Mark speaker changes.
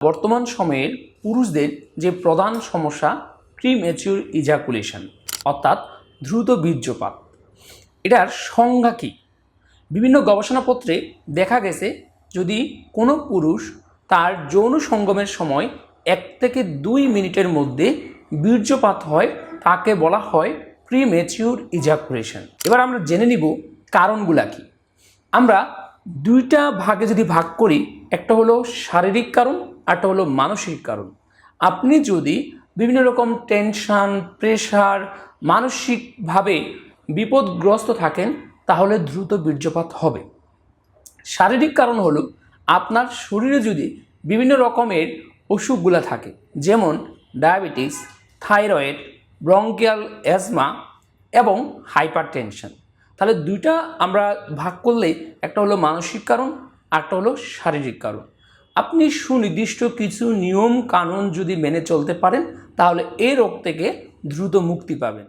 Speaker 1: বর্তমান সময়ের পুরুষদের যে প্রধান সমস্যা প্রিম্যাচিউর ইজাকুলেশন অর্থাৎ দ্রুত বীর্যপাত। এটার সংজ্ঞা কী? বিভিন্ন গবেষণাপত্রে দেখা গেছে, যদি কোনো পুরুষ তার যৌন সঙ্গমের সময় এক থেকে দুই মিনিটের মধ্যে বীর্যপাত হয়, তাকে বলা হয় প্রিম্যাচিউর ইজাকুলেশন এবার আমরা জেনে নিব কারণগুলা কী। আমরা দুইটা ভাগে যদি ভাগ করি, একটা হলো শারীরিক কারণ একটা হলো মানসিক কারণ। আপনি যদি বিভিন্ন রকম টেনশন প্রেশার মানসিকভাবে বিপদগ্রস্ত থাকেন, তাহলে দ্রুত বীর্যপাত হবে। শারীরিক কারণ হলো আপনার শরীরে যদি বিভিন্ন রকমের অসুখগুলো থাকে, যেমন ডায়াবেটিস থাইরয়েড ব্রঙ্কিয়াল অ্যাজমা এবং হাইপার টেনশন তাহলে দুইটা আমরা ভাগ করলে একটা হলো মানসিক কারণ আরটা হলো শারীরিক কারণ। আপনি সুনির্দিষ্ট কিছু নিয়ম, কানুন যদি মেনে চলতে পারেন, তাহলে এই রোগ থেকে দ্রুত মুক্তি পাবেন।